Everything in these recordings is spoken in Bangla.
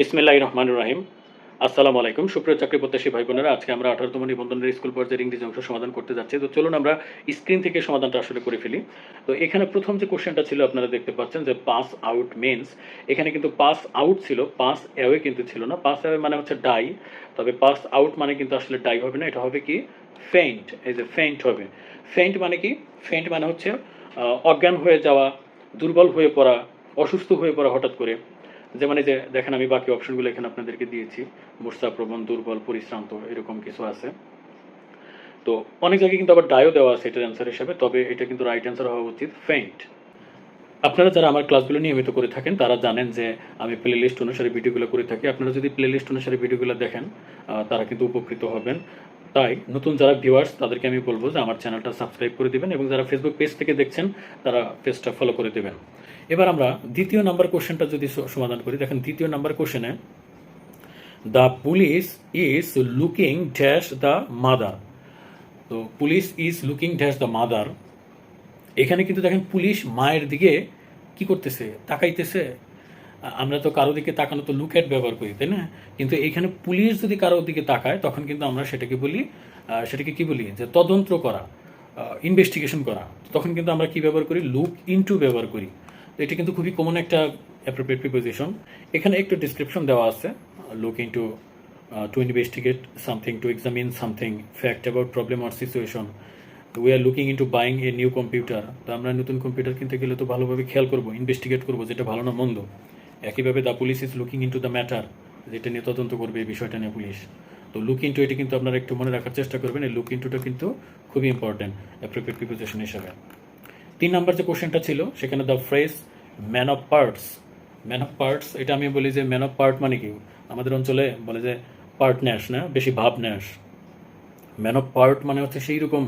বিসমিল্লাহ রহমান রাহিম। আসসালামু আলাইকুম। সুপ্রিয় চাকরি প্রত্যাশী ভাই বোনেরা আজকে আমরা আঠারোতম নিবন্ধনের স্কুল পর্যায়ের ইংরেজি অংশ সমাধান করতে যাচ্ছি। তো চলুন আমরা স্ক্রিন থেকে সমাধানটা আসলে করে ফেলি। তো এখানে প্রথম যে কোশ্চেনটা ছিল, আপনারা দেখতে পাচ্ছেন যে পাস আউট মেন্স এখানে কিন্তু পাস আউট ছিল, পাস অ্যাওয়ে কিন্তু ছিল না। পাস অ্যাওয়ে মানে হচ্ছে ডাই তবে পাস আউট মানে কিন্তু আসলে ডাই হবে না। এটা হবে কি? ফেইন্ট এই যে ফেইন্ট হবে। ফেইন্ট মানে কি? ফেইন্ট মানে হচ্ছে অজ্ঞান হয়ে যাওয়া, দুর্বল হয়ে পড়া, অসুস্থ হয়ে পড়া হঠাৎ করে। যে মানে যে দেখেন আমি বাকি অপশনগুলো এখানে আপনাদেরকে দিয়েছি। মূর্ছাপ্রবণ দুর্বল, পরিশ্রান্ত, এরকম কিছু আছে। তো অনেক জায়গায় কিন্তু আবার ডায়ও দেওয়া আছে এটার অ্যান্সার হিসাবে, তবে এটা কিন্তু রাইট অ্যান্সার হওয়া উচিত। ফেইন্ট আপনারা যারা আমার ক্লাসগুলো নিয়মিত করে থাকেন, তারা জানেন যে আমি প্লে লিস্ট অনুসারে ভিডিওগুলো করে থাকি। আপনারা যদি প্লে লিস্ট অনুসারে ভিডিওগুলো দেখেন তারা কিন্তু উপকৃত হবেন। তাই নতুন যারা ভিউয়ার্স তাদেরকে আমি বলব যে আমার চ্যানেলটা সাবস্ক্রাইব করে দিবেন এবং যারা ফেসবুক পেজ থেকে দেখছেন, তারা পেজটা ফলো করে দেবেন। এবার আমরা দ্বিতীয় নাম্বার কোশ্চেনটা যদি সমাধান করি, দেখেন দ্বিতীয় নাম্বার কোশ্চেনে the police is looking dash the mother তো police is looking dash the mother এখানে কিন্তু দেখেন পুলিশ মায়ের দিকে কি করতেছে? তাকাইতেছে। আমরা তো কারও দিকে তাকানো তো লুক অ্যাট ব্যবহার করি, তাই না? কিন্তু এখানে পুলিশ যদি কারোর দিকে তাকায়, তখন কিন্তু আমরা সেটাকে বলি সেটাকে কি বলি? যে তদন্ত করা ইনভেস্টিগেশন করা। তখন কিন্তু আমরা কি ব্যবহার করি? লুক ইনটু ব্যবহার করি। এটা কিন্তু খুবই কমন একটা অ্যাপ্রোপ্রিয়েট প্রিপোজিশন এখানে একটু ডিসক্রিপশন দেওয়া আছে look into to to investigate something to examine something fact about problem or situation we are looking into buying a new computer তো আমরা নতুন কম্পিউটার কিনতে গেলে তো ভালোভাবে খেয়াল করব ইনভেস্টিগেট করব, যেটা ভালো না মন্দ। একইভাবে the police is looking into the matter যেটা নিয়ে তদন্ত করবে এই বিষয়টা নিয়ে পুলিশ। তো লুক ইন্টু এটা কিন্তু আপনারা একটু মনে রাখার চেষ্টা করবেন, এই লুক ইন্টুটা কিন্তু খুবই ইম্পর্টেন্ট অ্যাপ্রোপ্রিয়েট প্রিপোজিশন হিসাবে। তিন নম্বর যে কোশ্চেনটা ছিল, সেখানে the phrase man of parts man of parts এটা আমি বলি যে ম্যান অফ পার্ট মানে কি? আমাদের অঞ্চলে বলে যে পার্ট ন্যাস না? বেশি ভাব ন্যাস ম্যান অফ পার্ট মানে হচ্ছে সেই রকম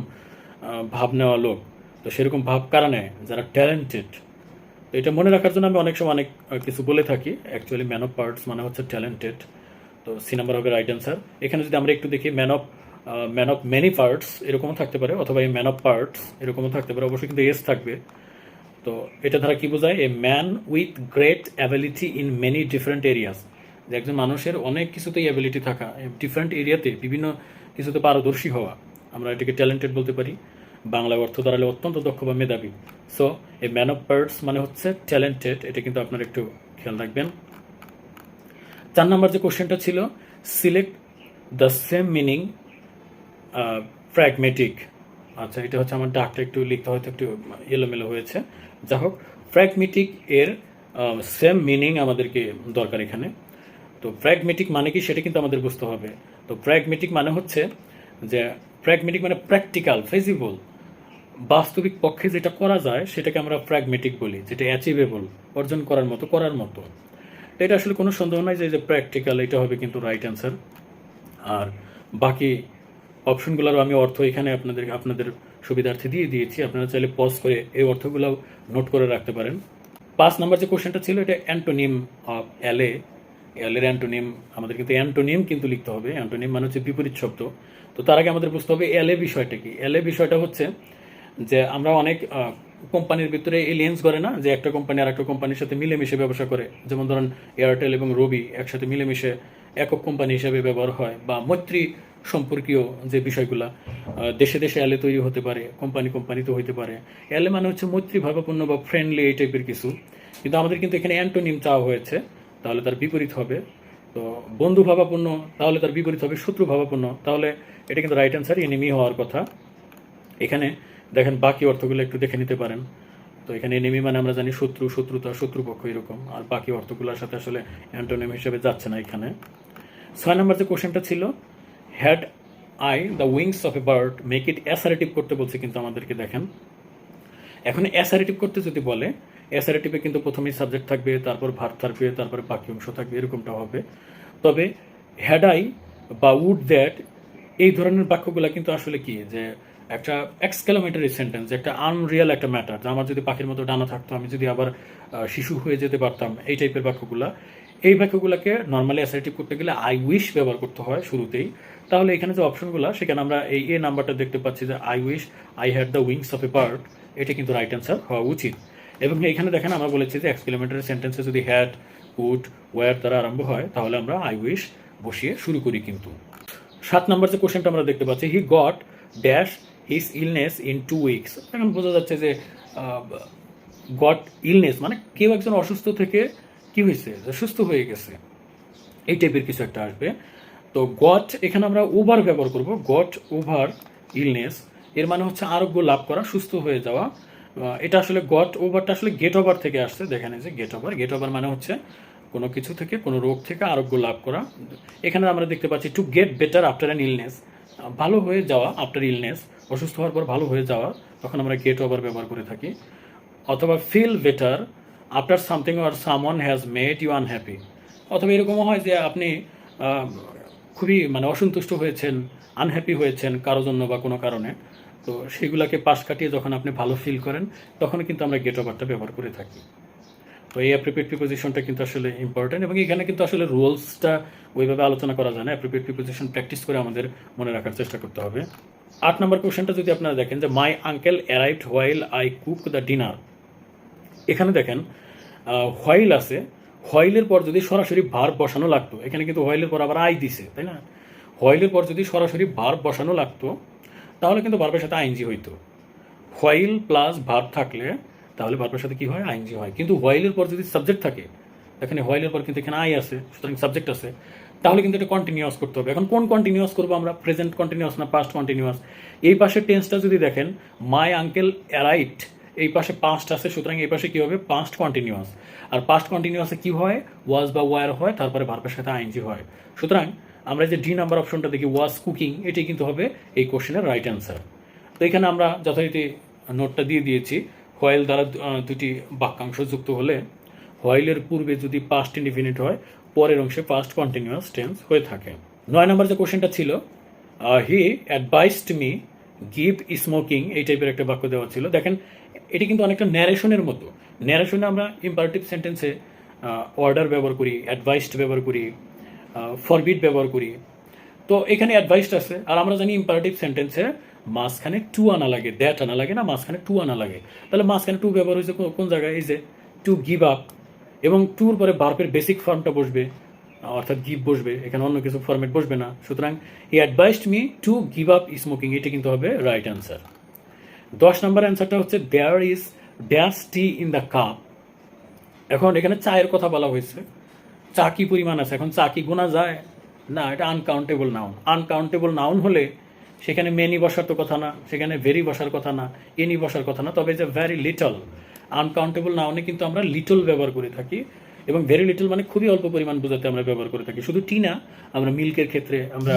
ভাব নেওয়া লোক। তো সেরকম ভাব কারা নেয় যারা ট্যালেন্টেড তো এটা মনে রাখার জন্য আমি অনেক সময় অনেক কিছু বলে থাকি। অ্যাকচুয়ালি ম্যান অফ পার্টস মানে হচ্ছে ট্যালেন্টেড তো সি নাম্বার হবে রাইট অ্যান্সার এখানে যদি আমরা একটু দেখি man of man of many parts এরকমও থাকতে পারে, অথবা এই ম্যান অফ পার্টস এরকমও থাকতে পারে, অবশ্যই কিন্তু এস থাকবে। তো এটা দ্বারা কি বোঝায়? A man with great ability in many different areas যে একজন মানুষের অনেক কিছুতেই অ্যাবিলিটি থাকা ডিফারেন্ট এরিয়াতে বিভিন্ন কিছুতে পারদর্শী হওয়া, আমরা এটাকে ট্যালেন্টেড বলতে পারি। বাংলা অর্থ দাঁড়ালে অত্যন্ত দক্ষ বা মেধাবী। So a man of parts মানে হচ্ছে ট্যালেন্টেড এটা কিন্তু আপনারা একটু খেয়াল রাখবেন। চার নম্বর যে কোশ্চেনটা ছিল select the same meaning pragmatic আচ্ছা এটা হচ্ছে আমার ডাকটা একটু লিখতে হয়তো একটু এলোমেলো হয়েছে। যা হোক ফ্র্যাগমেটিক এর সেম মিনিং আমাদেরকে দরকার এখানে। তো প্র্যাগমেটিক মানে কি সেটা কিন্তু আমাদের বুঝতে হবে। তো প্র্যাগমেটিক মানে হচ্ছে যে প্র্যাগমেটিক মানে প্র্যাকটিক্যাল ফেজিবল বাস্তবিক পক্ষে যেটা করা যায় সেটাকে আমরা প্র্যাগমেটিক বলি, যেটা অ্যাচিভেবল অর্জন করার মতো করার মতো। তো এটা আসলে কোনো সন্দেহ নাই যে প্র্যাকটিক্যাল এটা হবে কিন্তু রাইট অ্যান্সার আর বাকি অপশনগুলোরও আমি অর্থ এখানে আপনাদের আপনাদের সুবিধার্থে দিয়ে দিয়েছি। আপনারা চাইলে পজ করে এই অর্থগুলো নোট করে রাখতে পারেন। পাঁচ নাম্বার যে কোশ্চেনটা ছিল, এটা অ্যান্টোনিম অফ এলে এলের অ্যান্টোনিম, আমাদের কিন্তু অ্যান্টোনিম কিন্তু লিখতে হবে। অ্যান্টোনিম মানে হচ্ছে বিপরীত শব্দ। তো তার আগে আমাদের বুঝতে হবে এলে বিষয়টা কি। এলে বিষয়টা হচ্ছে যে আমরা অনেক কোম্পানির ভিতরে এলিয়েন্স করে না, যে একটা কোম্পানি আর একটা কোম্পানির সাথে মিলেমিশে ব্যবসা করে। যেমন ধরেন এয়ারটেল এবং রবি একসাথে মিলেমিশে একক কোম্পানি হিসেবে ব্যবহার হয়, বা মৈত্রী সম্পর্কীয় যে বিষয়গুলা দেশে দেশে এলে তৈরি হতে পারে, কোম্পানি কোম্পানিতে হইতে পারে। এলে মানে হচ্ছে মৈত্রী ভাবাপন্ন বা ফ্রেন্ডলি এই টাইপের কিছু। কিন্তু আমাদের কিন্তু এখানে অ্যান্টোনিম চাওয়া হয়েছে, তাহলে তার বিপরীত হবে। তো বন্ধু ভাবাপন্ন, তাহলে তার বিপরীত হবে শত্রু ভাবাপন্ন। তাহলে এটা কিন্তু রাইট অ্যান্সার এনিমি হওয়ার কথা। এখানে দেখেন বাকি অর্থগুলো একটু দেখে নিতে পারেন। তো এখানে এনিমি মানে আমরা জানি শত্রু, শত্রুতা, শত্রুপক্ষ এরকম। আর বাকি অর্থগুলোর সাথে আসলে অ্যান্টোনিম হিসেবে যাচ্ছে না এখানে। ছয় নম্বর যে কোশ্চেনটা ছিল had I the wings of a bird make it assertive করতে বলছে কিন্তু আমাদেরকে, দেখেন। এখন অ্যাসারেটিভ করতে যদি বলে অ্যাসারেটিভে কিন্তু প্রথমেই সাবজেক্ট থাকবে, তারপর ভার থাকবে, তারপরে বাকি অংশ থাকবে, এরকমটা হবে। তবে হ্যাড আই বা উড দ্যাট এই ধরনের বাক্যগুলো কিন্তু আসলে কি, যে একটা এক্সক্যালোমেটারি সেন্টেন্স একটা আনরিয়াল একটা ম্যাটার আমার যদি পাখির মতো ডানা থাকতো, আমি যদি আবার শিশু হয়ে যেতে পারতাম, এই টাইপের বাক্যগুলা। এই বাক্যগুলোকে নর্মালি অ্যাসারেটিভ করতে গেলে আই উইশ ব্যবহার করতে হয় শুরুতেই। তাহলে এখানে যে অপশনগুলো, সেখানে আমরা এই এ নাম্বারটা দেখতে পাচ্ছি যে I wish I had the wings of a bird এটা কিন্তু রাইট অ্যান্সার হওয়া উচিত। এবং এখানে দেখেন আমরা বলেছি যে এক্সকিলোমিটার সেন্টেন্সে যদি হ্যাড কুড ওয়ার দ্বারা আরম্ভ হয়, তাহলে আমরা আই উইশ বসিয়ে শুরু করি কিন্তু। সাত নম্বর যে কোশ্চেনটা আমরা দেখতে পাচ্ছি he got dash his illness in two weeks এখন বোঝা যাচ্ছে যে গট ইলনেস মানে কেউ একজন অসুস্থ থেকে কি হয়েছে? সুস্থ হয়ে গেছে। এই টাইপের কিছু একটা আসবে। তো গট এখানে আমরা ওভার ব্যবহার করব। গট ওভার ইলনেস এর মানে হচ্ছে আরোগ্য লাভ করা, সুস্থ হয়ে যাওয়া। এটা আসলে গট ওভারটা আসলে গেট ওভার থেকে আসছে। দেখেন যে গেট ওভার গেট ওভার মানে হচ্ছে কোনো কিছু থেকে, কোনো রোগ থেকে আরোগ্য লাভ করা। এখানে আমরা দেখতে পাচ্ছি to get better after an illness ভালো হয়ে যাওয়া আফটার ইলনেস অসুস্থ হওয়ার পর ভালো হয়ে যাওয়া, তখন আমরা গেট ওভার ব্যবহার করে থাকি। অথবা feel better after something or someone has made you unhappy অথবা এরকমও হয় যে আপনি খুবই মানে অসন্তুষ্ট হয়েছেন আনহ্যাপি হয়েছেন কারোর জন্য বা কোনো কারণে। তো সেগুলোকে পাশ কাটিয়ে যখন আপনি ভালো ফিল করেন, তখন কিন্তু আমরা গেট ওভারটা ব্যবহার করে থাকি। তো এই অ্যাপ্রিপেড প্রিপোজিশনটা কিন্তু আসলে ইম্পর্টেন্ট এবং এখানে কিন্তু আসলে রুলসটা ওইভাবে আলোচনা করা যায় না। অ্যাপ্রিপেড প্রিপোজিশন প্র্যাকটিস করে আমাদের মনে রাখার চেষ্টা করতে হবে। আট নম্বর কোশ্চেনটা যদি আপনারা দেখেন যে my uncle arrived while I cook the dinner এখানে দেখেন হোয়াইল আছে হোয়াইলের পর যদি সরাসরি ভার বসানো লাগতো, এখানে কিন্তু হোয়াইলের পর আবার আই দিছে, তাই না? হোয়াইলের পর যদি সরাসরি ভার বসানো লাগতো, তাহলে কিন্তু ভার্বের সাথে আইনজি হইতো। হোয়াইল প্লাস ভার থাকলে তাহলে ভার্বের সাথে কি হয়? আইনজি হয়। কিন্তু হোয়াইলের পর যদি সাবজেক্ট থাকে, এখানে হোয়াইলের পর কিন্তু এখানে আই আছে, সুতরাং সাবজেক্ট আছে, তাহলে কিন্তু এটা কন্টিনিউয়াস করতে হবে। এখন কোন কন্টিনিউয়াস করব আমরা? প্রেজেন্ট কন্টিনিউয়াস না পাস্ট কন্টিনিউয়াস এই পাশের টেন্সটা যদি দেখেন মাই আঙ্কেল অ্যারাইট এই পাশে পাস্ট আছে, সুতরাং এই পাশে কি হবে? পাস্ট কন্টিনিউয়াস আর পাস্ট কন্টিনিউয়াসে কি হয়? ওয়াজ বা ওয়ার হয়, তারপরে ভার্বের সাথে আইনজি হয়। সুতরাং আমরা যে ডি নাম্বার অপশনটা দেখি ওয়াজ কুকিং এটাই কিন্তু হবে এই কোশ্চেনের রাইট অ্যান্সার তো এখানে আমরা যথারীতি নোটটা দিয়ে দিয়েছি হোয়াইল দ্বারা দুটি বাক্যাংশ যুক্ত হলে হোয়াইলের পূর্বে যদি পাস্ট ইনডিফিনিট হয়, পরের অংশে পাস্ট কন্টিনিউয়াস টেন্স হয়ে থাকে। নয় নম্বর যে কোশ্চেনটা ছিল he advised me give smoking এই টাইপের একটা বাক্য দেওয়া ছিল। দেখেন এটি কিন্তু অনেকটা ন্যারেশনের মতো। ন্যারেশনে আমরা ইম্পারেটিভ সেন্টেন্সে অর্ডার ব্যবহার করি অ্যাডভাইসড ব্যবহার করি ফরবিট ব্যবহার করি। তো এখানে অ্যাডভাইসড আছে, আর আমরা জানি ইম্পারেটিভ সেন্টেন্সে মাঝখানে টু আনা লাগে দ্যাট আনা লাগে না, মাঝখানে টু আনা লাগে। তাহলে মাঝখানে টু ব্যবহার হয়েছে কোন- জায়গায়? এই যে টু গিভ আপ এবং টুর পরে বার্পের বেসিক ফর্মটা বসবে, অর্থাৎ গিভ বসবে, এখানে অন্য কিছু ফর্মেট বসবে না। সুতরাং he advised me to give up smoking এটি কিন্তু হবে রাইট অ্যান্সার দশ নম্বর অ্যান্সারটা হচ্ছে there is dash tea in the cup এখন এখানে চায়ের কথা বলা হয়েছে। চা কি পরিমাণ আছে? এখন চা কি গোনা যায়? না, এটা আনকাউন্টেবল নাউন আনকাউন্টেবল নাউন হলে সেখানে মেনি বসার তো কথা না, সেখানে ভেরি বসার কথা না এনি বসার কথা না, তবে যে ভ্যারি লিটল আনকাউন্টেবল নাউনে কিন্তু আমরা লিটল ব্যবহার করে থাকি এবং ভেরি লিটল মানে খুবই অল্প পরিমাণ বোঝাতে আমরা ব্যবহার করে থাকি। শুধু টি না, আমরা মিল্কের ক্ষেত্রে আমরা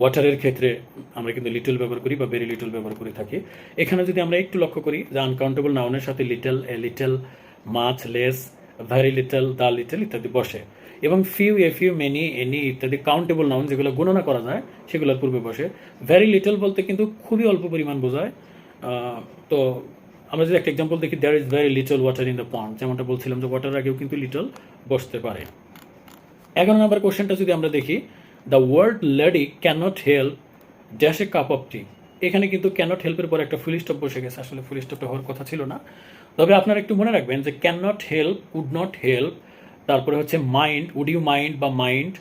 ওয়াটারের ক্ষেত্রে আমরা কিন্তু লিটল ব্যবহার করি বা ভেরি লিটল ব্যবহার করে থাকি। এখানে যদি আমরা একটু লক্ষ্য করি যে আনকাউন্টেবল নাউনের সাথে little a little much less very little the little ইত্যাদি বসে। এবং few a few many any ইত্যাদি কাউন্টেবল নাউন যেগুলো গণনা করা যায়, সেগুলোর পূর্বে বসে। ভেরি লিটল বলতে কিন্তু খুবই অল্প পরিমাণ বোঝায়। তো আমরা যদি একটা এক্সাম্পল দেখি there is very little water in the pond যেমনটা বলছিলাম যে ওয়াটার আগেও কিন্তু লিটল বসতে পারে। এগারো নম্বর কোশ্চেনটা যদি আমরা দেখি the word lady cannot help dash a cup of tea এখানে কিন্তু ক্যানট হেল্পের পর একটা ফুল স্টপ বসে গেছে। আসলে ফুল স্টপটা হওয়ার কথা ছিল না। তবে আপনারা একটু মনে রাখবেন যে can not help would not help তারপরে হচ্ছে মাইন্ড উড ইউ মাইন্ড বা মাইন্ড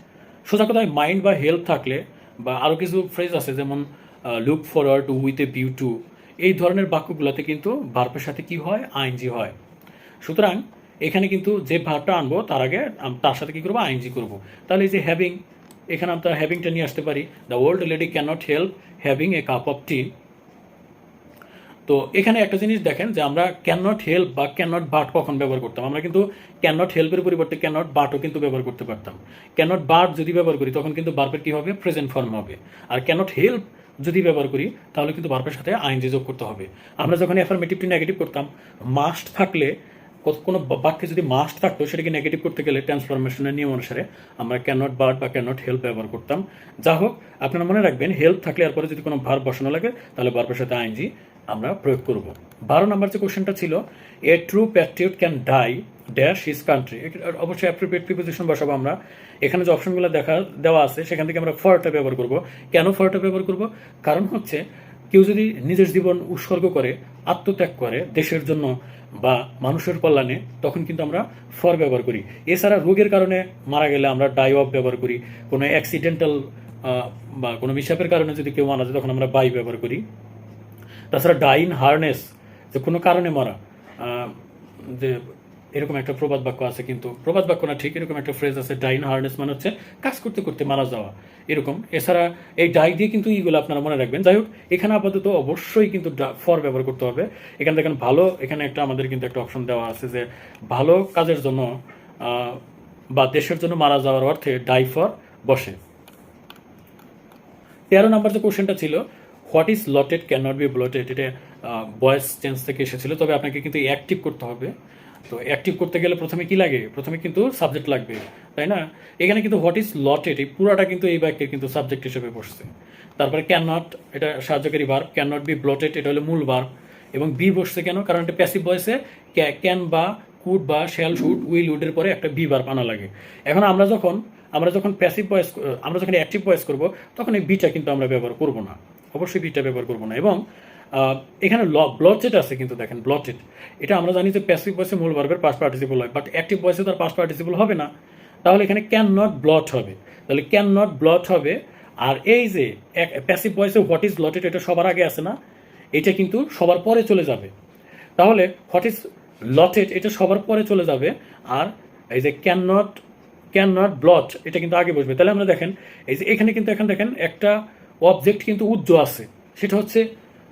সোজা কথায় মাইন্ড বা হেল্প থাকলে বা আরও কিছু ফ্রেজ আছে, যেমন look forward with a view to এই ধরনের বাক্যগুলোতে কিন্তু ভার্বের সাথে কি হয়? আইনজি হয়। সুতরাং এখানে কিন্তু যে ভাবটা আনব, তার আগে তার সাথে কি করব? আইনজি করব। তাহলে এই যে হ্যাভিং এখানে আমরা হ্যাভিংটা নিয়ে আসতে পারি। The old lady can not help having a cup of tea তো এখানে একটা জিনিস দেখেন যে আমরা ক্যান নট হেল্প বা ক্যান নট বাট কখন ব্যবহার করতাম? আমরা কিন্তু ক্যান নট হেল্পের পরিবর্তে ক্যান নট বাটও কিন্তু ব্যবহার করতে পারতাম। ক্যান নট বাট যদি ব্যবহার করি, তখন কিন্তু বার্বের কী হবে? প্রেজেন্ট ফর্ম হবে। আর ক্যান নট হেল্প যদি ব্যবহার করি, তাহলে কিন্তু বার্বের সাথে আইনজি যোগ করতে হবে। আমরা যখন অ্যাফার্মেটিভটি নেগেটিভ করতাম মাস্ট থাকলে কোনো বাক্যে যদি মাস্ট থাকতো, সেটাকে নেগেটিভ করতে গেলে ট্রান্সফরমেশনের নিয়ম অনুসারে আমরা ক্যান নট বার্ড বা ক্যান নট হেল্প ব্যবহার করতাম। যা হোক, আপনারা মনে রাখবেন হেল্প থাকলে আর পরে যদি কোনো ভার বসানো লাগে, তাহলে ভার্বের সাথে আইনজি আমরা প্রয়োগ করব। বারো নম্বর যে কোশ্চেনটা ছিল a true patriot can die dash his country অবশ্যই অ্যাপ্রোপ্রিয়েট প্রিপোজিশন বসাবো আমরা। এখানে যে অপশনগুলো দেখা দেওয়া আছে, সেখান থেকে আমরা ফরটা ব্যবহার করব। কেন ফরটা ব্যবহার করব? কারণ হচ্ছে কেউ যদি নিজের জীবন উৎসর্গ করে, আত্মত্যাগ করে দেশের জন্য বা মানুষের কল্যাণে, তখন কিন্তু আমরা ফর ব্যবহার করি। এছাড়া রোগের কারণে মারা গেলে আমরা ডাই অফ ব্যবহার করি। কোনো অ্যাক্সিডেন্টাল বা কোনো মিশাপের কারণে যদি কেউ মারা যায়, তখন আমরা বাই ব্যবহার করি। তাছাড়া ডাইন হার্নেস যে কোনো কারণে মারা যে এরকম একটা প্রবাদ বাক্য আছে কিন্তু, প্রবাদ বাক্য না ঠিক, এরকম একটা ফ্রেজ আছে ডাইন হার্নেস মানে হচ্ছে কাজ করতে করতে মারা যাওয়া। এরকম। এছাড়া এই ডাই দিয়ে কিন্তু এইগুলো আপনারা মনে রাখবেন। যাই হোক, এখানে আপাতত অবশ্যই কিন্তু ফর ব্যবহার করতে হবে। এখানে দেখেন ভালো, এখানে একটা আমাদের কিন্তু একটা অপশন দেওয়া আছে যে ভালো কাজের জন্য বা দেশের জন্য মারা যাওয়ার অর্থে ডাই ফর বসে। তেরো নাম্বার যে কোশ্চেনটা ছিল, what is lotted can not be blotted, এটা বয়েস চেঞ্জ থেকে এসেছিল। তবে আপনাকে কিন্তু অ্যাক্টিভ করতে হবে। তো অ্যাক্টিভ করতে গেলে প্রথমে কি লাগে? প্রথমে কিন্তু সাবজেক্ট লাগবে, তাই না? এখানে কিন্তু হোয়াট ইজ লটেড এই পুরাটা কিন্তু এই বাক্যের কিন্তু সাবজেক্ট হিসেবে বসছে। তারপরে ক্যান নট এটা সাহায্যকারী verb can not be blotted এটা হলো মূল ভার্ব এবং বি বসছে কেন? কারণ এটা প্যাসিভ ভয়েসে ক্যান বা কুড বা শ্যাল শুড উইল উডের পরে একটা বি ভার্ব আনা লাগে। এখন আমরা যখন আমরা যখন প্যাসিভ ভয়েস আমরা যখন অ্যাক্টিভ ভয়েস করব, তখন এই বিটা কিন্তু আমরা ব্যবহার করব না। অবশ্যই বিটা ব্যবহার করব না। এবং এখানে ল ব্লটেড আছে কিন্তু দেখেন ব্লটেড এটা আমরা জানি যে প্যাসিভ ভয়েসে মূল ভার্বের পাস পার্টিসিপল হয় বাট অ্যাক্টিভ ভয়েসে তার পাস পার্টিসিপল হবে না। তাহলে এখানে ক্যান নট ব্লট হবে। তাহলে ক্যান নট ব্লট হবে, আর এই যে প্যাসিভ ভয়েসে হোয়াট ইজ ব্লটেড এটা সবার আগে আছে না, এটা কিন্তু সবার পরে চলে যাবে। তাহলে হোয়াট ইজ লটেড এটা সবার পরে চলে যাবে, আর এই যে can not can not blot এটা কিন্তু আগে বসবে। তাহলে আমরা দেখেন, এই যে এখানে কিন্তু এখন দেখেন একটা অবজেক্ট কিন্তু উজ্জ্ব আছে, সেটা হচ্ছে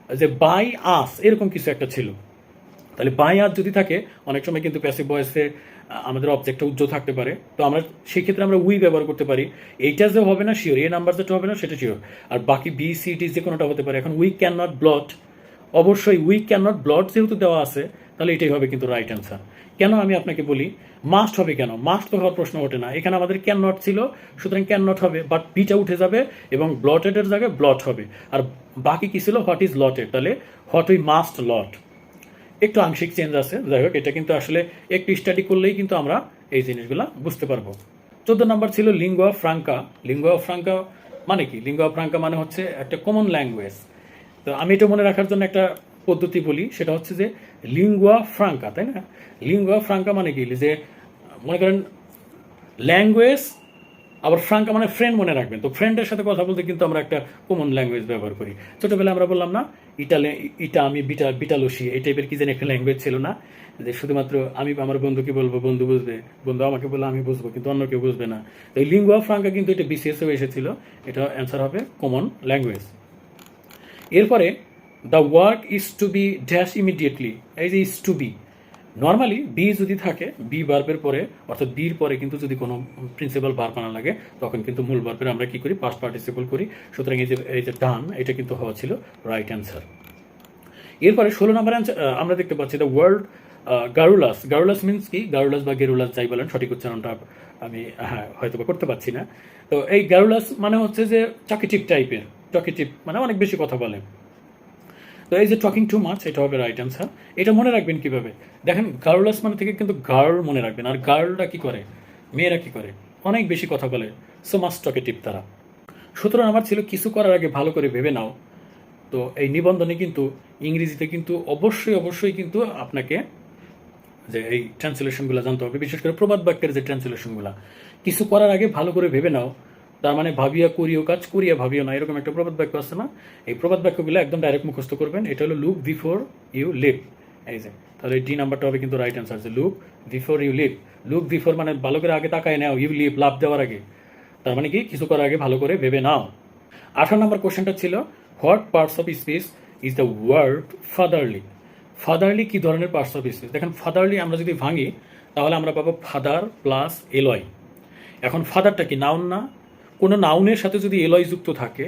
যে বাই আস এরকম কিছু একটা ছিল। তাহলে বাই আস যদি থাকে, অনেক সময় কিন্তু প্যাসিভ ভয়েসে আমাদের অবজেক্টটা উজ্জ্বল থাকতে পারে। তো আমরা সেক্ষেত্রে আমরা উই ব্যবহার করতে পারি। এইটা যে হবে না শিওর এ নাম্বার যেটা হবে না, সেটা শিওর আর বাকি বি সি ডি যে কোনোটা হতে পারে, এখন উই ক্যান নট ব্লট অবশ্যই উই ক্যান নট ব্লট যেহেতু দেওয়া আছে, তাহলে এটাই হবে কিন্তু রাইট অ্যান্সার কেন আমি আপনাকে বলি? মাস্ট হবে কেন? মাস্ট তো হওয়ার প্রশ্ন ওঠে না। এখানে আমাদের ক্যান নট ছিল, সুতরাং ক্যান নট হবে বাট বিটা উঠে যাবে এবং ব্লটেডের জায়গায় ব্লট হবে। আর বাকি কি ছিল? হোয়াট ইজ লটেড তাহলে হোয়াট উই মাস্ট লট একটু আংশিক চেঞ্জ আছে, যাই হোক, এটা কিন্তু আসলে একটু স্টাডি করলেই কিন্তু আমরা এই জিনিসগুলো বুঝতে পারব। চোদ্দ নম্বর ছিল লিঙ্গুয়া ফ্রাঙ্কা লিঙ্গুয়া ফ্রাঙ্কা মানে কি? লিঙ্গুয়া ফ্রাঙ্কা মানে হচ্ছে একটা কমন ল্যাঙ্গুয়েজ তো আমি এটা মনে রাখার জন্য একটা পদ্ধতি বলি, সেটা হচ্ছে যে লিঙ্গুয়া ফ্রাঙ্কা তাই না? লিঙ্গুয়া ফ্রাঙ্কা মানে কি? যে মনে করেন ল্যাঙ্গুয়েজ আবার ফ্রাঙ্কা মানে ফ্রেন্ড মনে রাখবেন। তো ফ্রেন্ডের সাথে কথা বলতে কিন্তু আমরা একটা কমন ল্যাঙ্গুয়েজ ব্যবহার করি। ছোটবেলায় আমরা বললাম না, ইটালে, ইটা আমি বিটা, বিটালসি এই টাইপের কি যেন একটা ল্যাঙ্গুয়েজ ছিল না? যে শুধুমাত্র আমি, আমার বন্ধুকে বলব, বন্ধু বুঝবে, বন্ধু আমাকে বললে আমি বুঝব, কিন্তু অন্য কেউ বুঝবে না। তো এই লিঙ্গুয়া ফ্রাঙ্কা কিন্তু এটা বিসিএসও এসেছিল। এটা অ্যান্সার হবে কমন ল্যাঙ্গুয়েজ এরপরে the work is to be dash immediately এই যে is to be normally be যদি থাকে বি বার্বের পরে, অর্থাৎ বির পরে কিন্তু যদি কোনো প্রিন্সিপাল বার্ব আনা লাগে, তখন কিন্তু মূল বার্বের আমরা কি করি? পাস্ট পার্টিসিপল করি। সুতরাং এই যে এই যে ডান এটা কিন্তু হওয়া ছিল রাইট অ্যান্সার এরপরে ষোলো নম্বর আমরা দেখতে পাচ্ছি the world garrulous garrulous means কি? গারুলাস বা গেরুলাস যাই বলেন, সঠিক উচ্চারণটা আমি হ্যাঁ হয়তো বা করতে পারছি না। তো এই গারুলাস মানে হচ্ছে যে চকিটিভ টাইপের টকিটিভ মানে অনেক বেশি কথা বলে। তো এই যে টকিং টু মাছ এটা হবে রাইট অ্যান্সার এটা মনে রাখবেন কীভাবে? দেখেন গার্লাস মানে থেকে কিন্তু গার্ল মনে রাখবেন। আর গার্লরা কি করে? মেয়েরা কি করে? অনেক বেশি কথা বলে। সো মাস টকেটিভ তারা। সুতরাং আমার ছিল কিছু করার আগে ভালো করে ভেবে নাও। তো এই নিবন্ধনে কিন্তু, ইংরেজিতে কিন্তু অবশ্যই অবশ্যই কিন্তু আপনাকে যে এই ট্রান্সলেশনগুলো জানতে হবে। বিশেষ করে প্রবাদ বাক্যের যে ট্রান্সলেশনগুলো কিছু করার আগে ভালো করে ভেবে নাও। তার মানে ভাবিয়া করিও কাজ, করিয়া ভাবিও না, এরকম একটা প্রবাদ বাক্য আছে না? এই প্রবাদ বাক্যগুলো একদম ডাইরেক্ট মুখস্থ করবেন। এটা হলো লুক বিফোর ইউ লিভ এই যে, তাহলে ডি নাম্বারটা হবে কিন্তু রাইট অ্যান্সার যে look before you leave look before মানে ভালো করে আগে তাকায় নাও ইউ লিভ লাভ দেওয়ার আগে। তার মানে কি? কিছু করার আগে ভালো করে ভেবে নাও। আঠারো নম্বর কোশ্চেনটা ছিল what parts of speech is the word fatherly fatherly কি ধরনের পার্টস অফ স্পিচ দেখেন ফাদারলি আমরা যদি ভাঙি, তাহলে আমরা পাবো ফাদার প্লাস এলয় এখন ফাদারটা কি? নাউন না? কোনো নাউনের সাথে যদি এলয় যুক্ত থাকে,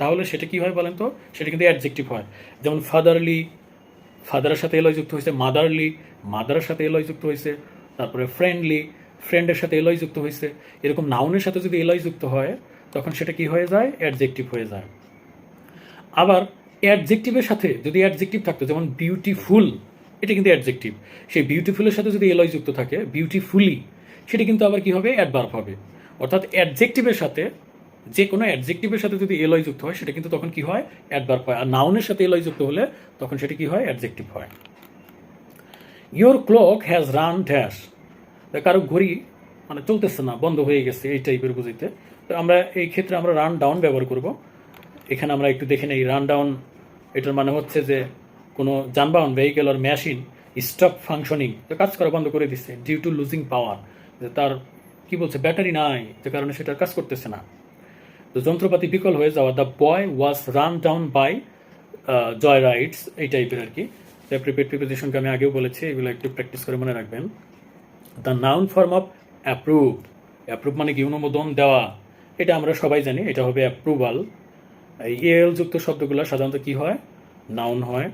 তাহলে সেটা কী হয় বলেন তো? সেটা কিন্তু অ্যাডজেক্টিভ হয়। যেমন ফাদারলি ফাদারের সাথে এলয় যুক্ত হয়েছে মাদারলি মাদারের সাথে এলয় যুক্ত হয়েছে, তারপরে ফ্রেন্ডলি ফ্রেন্ডের সাথে এলয় যুক্ত হয়েছে। এরকম নাউনের সাথে যদি এলয় যুক্ত হয়, তখন সেটা কি হয়ে যায়? অ্যাডজেক্টিভ হয়ে যায়। আবার অ্যাডজেক্টিভের সাথে যদি অ্যাডজেক্টিভ থাকতো, যেমন বিউটিফুল এটা কিন্তু অ্যাডজেক্টিভ সেই বিউটিফুলের সাথে যদি এলয় যুক্ত থাকে বিউটিফুলি সেটা কিন্তু আবার কি হবে? অ্যাডভার্ব হবে। অর্থাৎ অ্যাডজেক্টিভের সাথে যে কোনো অ্যাডজেক্টিভের সাথে যদি এলয় যুক্ত হয়, সেটা কিন্তু তখন কি হয়? অ্যাডভার্ব হয়। আর নাউনের সাথে এলয় যুক্ত হলে তখন সেটা কি হয়? অ্যাডজেক্টিভ হয়। Your clock has run dash কারও ঘড়ি মানে চলতেছে না, বন্ধ হয়ে গেছে এই টাইপের বুঝিতে তো আমরা এই ক্ষেত্রে আমরা রান ডাউন ব্যবহার করব। এখানে আমরা একটু দেখে নেই। রান ডাউন এটার মানে হচ্ছে যে কোনো যানবাহন ভেহিকেল আর মেশিন স্টপ ফাংশনিং কাজ করা বন্ধ করে দিচ্ছে ডিউ টু লুজিং পাওয়ার যে তার কি বলছে? ব্যাটারি নাই, যে কারণে সেটা কাজ করতেছে না। তো যন্ত্রপাতি বিকল হয়ে যাওয়া the boy was run down by joy rides এই টাইপের আর কি। প্রিপেড প্রিপোজিশনকে আমি আগেও বলেছি, এগুলো একটু প্র্যাকটিস করে মনে রাখবেন। The noun form of approve approve মানে কি? অনুমোদন দেওয়া। এটা আমরা সবাই জানি, এটা হবে অ্যাপ্রুভাল এই এল যুক্ত শব্দগুলো সাধারণত কি হয়? নাউন হয়।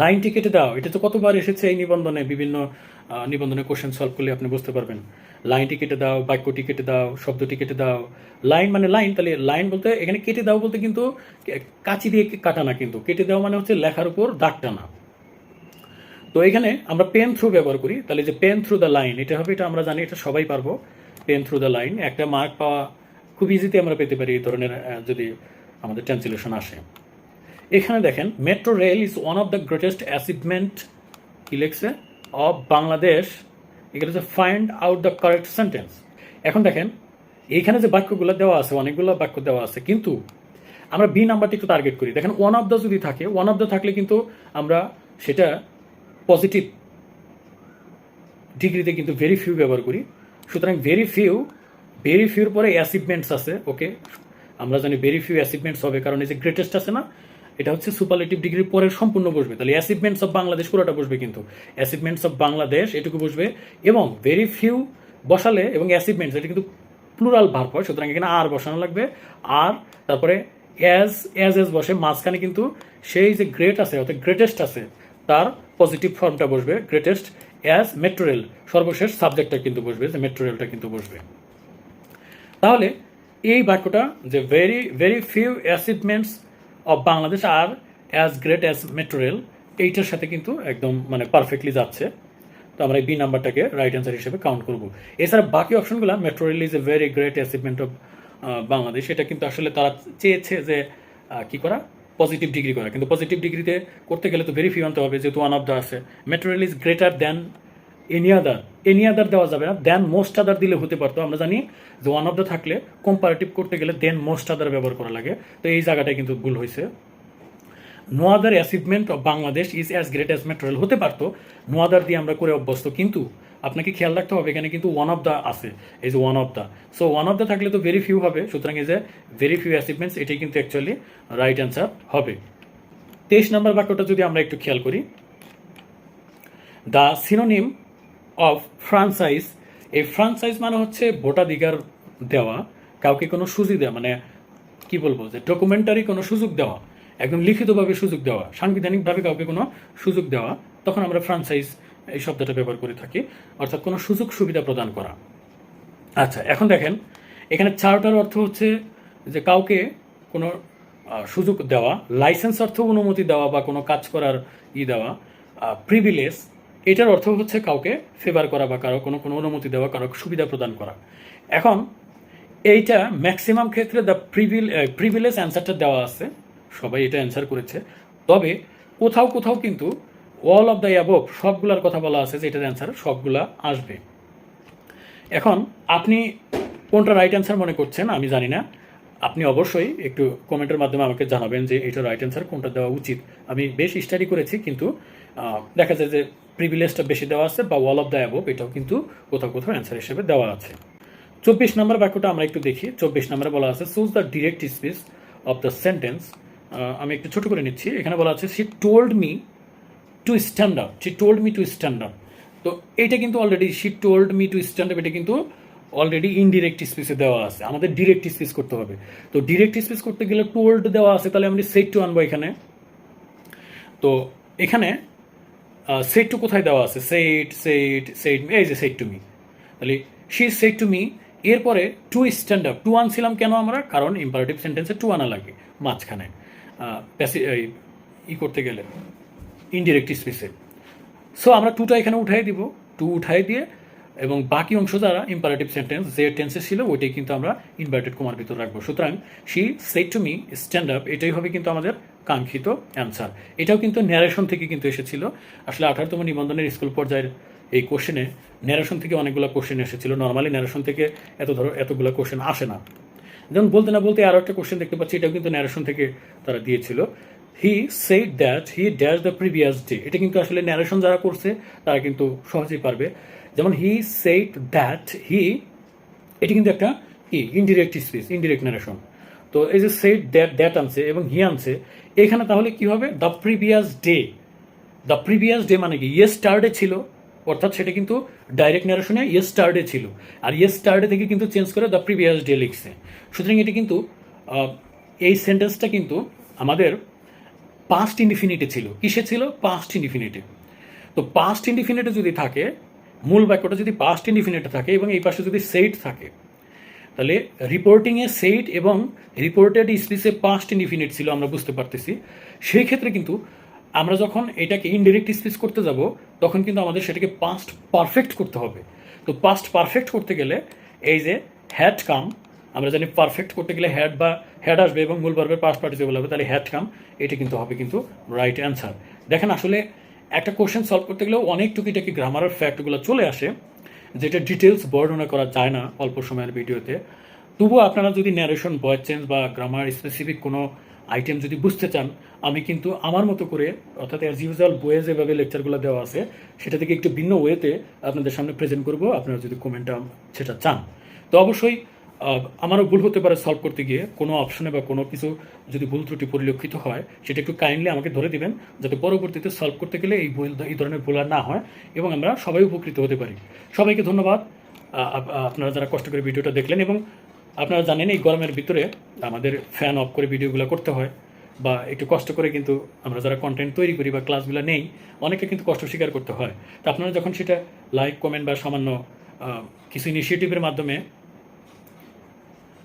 লাইনটি কেটে দাও। এটা তো কতবার এসেছে এই নিবন্ধনে? বিভিন্ন নিবন্ধনে কোশ্চেন সলভ করলে আপনি বুঝতে পারবেন। লাইনটি কেটে দাও, বাক্যটি কেটে দাও, শব্দটি কেটে দাও। লাইন মানে লাইন, তাহলে লাইন বলতে এখানে কেটে দাও বলতে কিন্তু কাঁচি দিয়ে কাটা না কিন্তু। কেটে দেওয়া মানে হচ্ছে লেখার উপর দাগ টানা। তো এখানে আমরা পেন থ্রু ব্যবহার করি। তাহলে যে পেন থ্রু দ্য লাইন এটা হবে, এটা আমরা জানি, এটা সবাই পারব। পেন থ্রু দ্য লাইন একটা মার্ক পাওয়া খুব ইজিতে আমরা পেতে পারি এই ধরনের যদি আমাদের ট্রান্সলেশন আসে। এখানে দেখেন metro rail is one of the greatest achievement কি লিখছে? অফ বাংলাদেশ এখানে হচ্ছে find out the correct sentence এখন দেখেন, এইখানে যে বাক্যগুলো দেওয়া আছে, অনেকগুলো বাক্য দেওয়া আছে, কিন্তু আমরা বি নাম্বারটি একটু টার্গেট করি। দেখেন ওয়ান অফ দ্য যদি থাকে ওয়ান অফ দ্য থাকলে কিন্তু আমরা সেটা পজিটিভ ডিগ্রিতে কিন্তু ভেরি ফিউ ব্যবহার করি। সুতরাং ভেরি ফিউ ভেরি ফিউর পরে অ্যাচিভমেন্টস আছে ওকে আমরা জানি ভেরি ফিউ অ্যাচিভমেন্টস হবে, কারণ এই যে গ্রেটেস্ট আছে না এটা হচ্ছে সুপারলেটিভ ডিগ্রির পরে সম্পূর্ণ বসবে। তাহলে অ্যাচিভমেন্টস অফ বাংলাদেশ পুরোটা বসবে কিন্তু। অ্যাচিভমেন্টস অফ বাংলাদেশ এটুকু বসবে এবং ভেরি ফিউ বসালে এবং অ্যাচিভমেন্টস এটা কিন্তু প্লুরাল ভার্ব হয়, সুতরাং এখানে আর বসানো লাগবে। আর তারপরে অ্যাজ অ্যাজ এজ বসে, মাঝখানে কিন্তু সেই যে গ্রেট আছে, অর্থাৎ গ্রেটেস্ট আছে, তার পজিটিভ ফর্মটা বসবে। গ্রেটেস্ট অ্যাজ মেট্রোরেল সর্বশেষ সাবজেক্টটা কিন্তু বসবে, যে মেট্রোরেলটা কিন্তু বসবে। তাহলে এই বাক্যটা যে very very few achievements of Bangladesh R as great as metro rail এইটার সাথে কিন্তু একদম মানে পারফেক্টলি যাচ্ছে। তো আমরা এই বি নাম্বারটাকে রাইট অ্যান্সার হিসেবে কাউন্ট করব। এছাড়া বাকি অপশনগুলো metro rail is a very great achievement of Bangladesh এটা কিন্তু আসলে তারা চেয়েছে যে কি করা? পজিটিভ ডিগ্রি করা। কিন্তু পজিটিভ ডিগ্রিতে করতে গেলে তো ভেরি ফিউ আনতে হবে, যেহেতু ওয়ান অফ দ্য আছে। Material is greater than any other any other দেওয়া যাবে না। দেন মোস্ট আদার দিলে হতে পারতো। আমরা জানি যে ওয়ান অফ দ্য থাকলে কম্পারেটিভ করতে গেলে দেন মোস্ট আদার ব্যবহার করা লাগে। তো এই জায়গাটায় কিন্তু ভুল হয়েছে। No other achievement of Bangladesh is as great as metro rail হতে পারতো। নো আদার দিয়ে আমরা করে অভ্যস্ত। কিন্তু আপনাকে খেয়াল রাখতে হবে, এখানে কিন্তু ওয়ান অফ দ্য আছে। এই যে one of the so one of the থাকলে তো ভেরি ফিউ হবে। সুতরাং এই যে ভেরি ফিউ অ্যাচিভমেন্টস এটাই কিন্তু অ্যাকচুয়ালি রাইট অ্যান্সার হবে। তেইশ নম্বর বাক্যটা যদি আমরা একটু খেয়াল করি। দ্য সিনোনিম অফ ফ্রান্সাইজ এই ফ্রান্সাইজ মানে হচ্ছে ভোটাধিকার দেওয়া, কাউকে কোনো সুযোগ দেওয়া মানে কি বলব যে ডকুমেন্টারি কোনো সুযোগ দেওয়া, একদম লিখিতভাবে সুযোগ দেওয়া, সাংবিধানিকভাবে কাউকে কোনো সুযোগ দেওয়া, তখন আমরা ফ্রান্সাইজ এই শব্দটা ব্যবহার করে থাকি, অর্থাৎ কোনো সুযোগ সুবিধা প্রদান করা। আচ্ছা এখন দেখেন, এখানে চার্টার অর্থ হচ্ছে যে কাউকে কোনো সুযোগ দেওয়া লাইসেন্স অর্থ অনুমতি দেওয়া বা কোনো কাজ করার ই দেওয়া প্রিভিলেজ এটার অর্থ হচ্ছে কাউকে ফেভার করা বা কারও কোনো কোনো অনুমতি দেওয়া কারও সুবিধা প্রদান করা। এখন, এইটা ম্যাক্সিমাম ক্ষেত্রে দ্য প্রিভিল প্রিভিলেজ অ্যান্সারটা দেওয়া আছে। সবাই এটা অ্যান্সার করেছে। তবে, কোথাও কোথাও কিন্তু অল অফ দ্য অ্যাবভ সবগুলার কথা বলা আছে যে এটার অ্যান্সার সবগুলা আসবে। এখন, আপনি কোনটা রাইট অ্যান্সার মনে করছেন আমি জানি না। আপনি অবশ্যই একটু কমেন্টের মাধ্যমে আমাকে জানাবেন যে এটা রাইট অ্যান্সার কোনটা দেওয়া উচিত। আমি বেশ স্টাডি করেছি, কিন্তু দেখা যায় যে প্রিভিলেজটা বেশি দেওয়া আছে বা ওয়াল অফ দ্য অ্যাবভ এটাও কিন্তু কোথাও কোথাও অ্যান্সার হিসেবে দেওয়া আছে। চব্বিশ নম্বর বাক্যটা আমরা একটু দেখি। চব্বিশ নম্বরে বলা আছে choose the direct speech of the sentence আমি একটু ছোট করে নিচ্ছি। এখানে বলা আছে she told me to stand up she told me to stand up তো এইটা কিন্তু already she told me to stand up এটা কিন্তু অলরেডি ইনডিরেক্ট স্পিচে দেওয়া আছে। আমাদের ডিরেক্ট স্পিচ করতে হবে। তো ডিরেক্ট স্পিচ করতে গেলে টোল্ড দেওয়া আছে, তাহলে আমি সেট টু আনব এখানে। তো এখানে সেট টু কোথায় দেওয়া আছে? সেট সেট সেট এই যে সেট টু মি তাহলে শি সেট টু মি এরপরে টু স্ট্যান্ড আপ টু আনছিলাম কেন আমরা? কারণ ইম্পারেটিভ সেন্টেন্সে টু আনা লাগে, মাঝখানে। ই করতে গেলে ইনডিরেক্ট স্পেসে সো আমরা টুটা এখানে উঠাই দিব। টু উঠাই দিয়ে, এবং বাকি অংশ যারা ইম্পারেটিভ সেন্টেন্স যে টেন্সে ছিল, ওইটাই কিন্তু আমরা ইনভার্টেড কমার ভিতর রাখব। সুতরাং she said to me stand up এটাই হবে কিন্তু আমাদের কাঙ্ক্ষিত অ্যান্সার এটাও কিন্তু ন্যারেশন থেকে কিন্তু এসেছিল। আসলে আঠারোতম নিবন্ধনের স্কুল পর্যায়ের এই কোশ্চেনে ন্যারেশন থেকে অনেকগুলো কোশ্চেন এসেছিল। নর্মালি ন্যারেশন থেকে এত ধরো, এতগুলো কোশ্চেন আসে না। যেমন বলতে না বলতে আরও একটা কোশ্চেন দেখতে পাচ্ছি, এটাও কিন্তু ন্যারেশন থেকে তারা দিয়েছিল। He said that he dash the previous day এটা কিন্তু আসলে ন্যারেশন যারা করছে, তারা কিন্তু সহজেই পারবে। যেমন হি সেইড দ্যাট হি এটি কিন্তু একটা কি? ইনডিরেক্ট স্পিচ ইনডিরেক্ট ন্যারেশন তো এই যে সেট দ্যাট দ্যাট আনছে এবং হি আনছে, এখানে তাহলে কি হবে? The previous day the previous day মানে কি? ইয়েস টার্ডে ছিল। অর্থাৎ সেটা কিন্তু ডাইরেক্ট ন্যারেশনে ইয়েস টার্ডে ছিল। আর ইয়েস টার্ডে থেকে কিন্তু চেঞ্জ করে দ্য প্রিভিয়াস ডে লিখছে। সুতরাং এটি কিন্তু এই সেন্টেন্সটা কিন্তু আমাদের পাস্ট ইনডিফিনিটে ছিল। কিসে ছিল? পাস্ট ইনডিফিনিটে তো পাস্ট ইনডিফিনিটে যদি থাকে, মূল বাক্যটা যদি পাস্ট ইনডিফিনিটে থাকে এবং এই পাশে যদি সেট থাকে তাহলে রিপোর্টিংয়ে সেইট এবং রিপোর্টেড স্পিচে পাস্ট ইনডিফিনিট ছিল আমরা বুঝতে পারতেছি। সেই ক্ষেত্রে কিন্তু আমরা যখন এটাকে ইনডিরেক্ট স্পিচ করতে যাব, তখন কিন্তু আমাদের সেটাকে পাস্ট পারফেক্ট করতে হবে। তো পাস্ট পারফেক্ট করতে গেলে এই যে হ্যাড কাম আমরা জানি পারফেক্ট করতে গেলে হ্যাড বা হ্যাড আসবে এবং মূল ভার্বের পাস্ট পার্টিসিপল হবে, তাহলে হ্যাড কাম এটা কিন্তু হবে কিন্তু রাইট অ্যান্সার দেখেন আসলে একটা কোশ্চেন সলভ করতে গেলেও অনেক টুকিটাকি গ্রামারের ফ্যাক্টগুলো চলে আসে। যেটা ডিটেলস বর্ণনা করা যায় না অল্প সময়ের ভিডিওতে। তবুও আপনারা যদি ন্যারেশন ভয়েস চেঞ্জ বা গ্রামার স্পেসিফিক কোনো আইটেম যদি বুঝতে চান, আমি কিন্তু আমার মতো করে, অর্থাৎ অ্যাজ ইউজুয়াল বইয়ে যেভাবে লেকচারগুলো দেওয়া আছে, সেটা থেকে একটু ভিন্ন ওয়েতে আপনাদের সামনে প্রেজেন্ট করব। আপনারা যদি কমেন্টটা সেটা চান। তো অবশ্যই আমারও ভুল হতে পারে সলভ করতে গিয়ে। কোনো অপশনে বা কোনো কিছু যদি ভুল ত্রুটি পরিলক্ষিত হয়, সেটা একটু কাইন্ডলি আমাকে ধরে দিবেন, যাতে পরবর্তীতে সলভ করতে গেলে এই ভুল, এই ধরনের ভুল আর না হয় এবং আমরা সবাই উপকৃত হতে পারি। সবাইকে ধন্যবাদ। আপনারা যারা কষ্ট করে ভিডিওটা দেখলেন এবং আপনারা জানেন এই গরমের ভিতরে আমাদের ফ্যান অফ করে ভিডিওগুলো করতে হয় বা একটু কষ্ট করে কিন্তু আমরা যারা কন্টেন্ট তৈরি করি বা ক্লাসগুলো নেই, অনেকে কিন্তু কষ্ট স্বীকার করতে হয়। তো আপনারা যখন সেটা লাইক কমেন্ট বা সামান্য কিছু ইনিশিয়েটিভের মাধ্যমে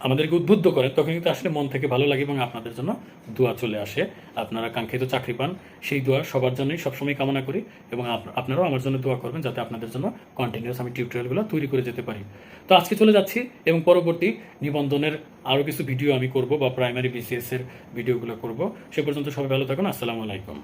আমাদেরকে উদ্বুদ্ধ করেন, তখন কিন্তু আসলে মন থেকে ভালো লাগে এবং আপনাদের জন্য দোয়া চলে আসে। আপনারা কাঙ্ক্ষিত চাকরি পান, সেই দোয়া সবার জন্যই সবসময় কামনা করি এবং আপনারাও আমার জন্য দোয়া করবেন যাতে আপনাদের জন্য কন্টিনিউস আমি টিউটোরিয়ালগুলো তৈরি করে যেতে পারি। তো আজকে চলে যাচ্ছি এবং পরবর্তী নিবন্ধনের আরও কিছু ভিডিও আমি করব বা প্রাইমারি বিসিএস এর ভিডিওগুলো করব। সে পর্যন্ত সবাই ভালো থাকুন, আসসালামু আলাইকুম।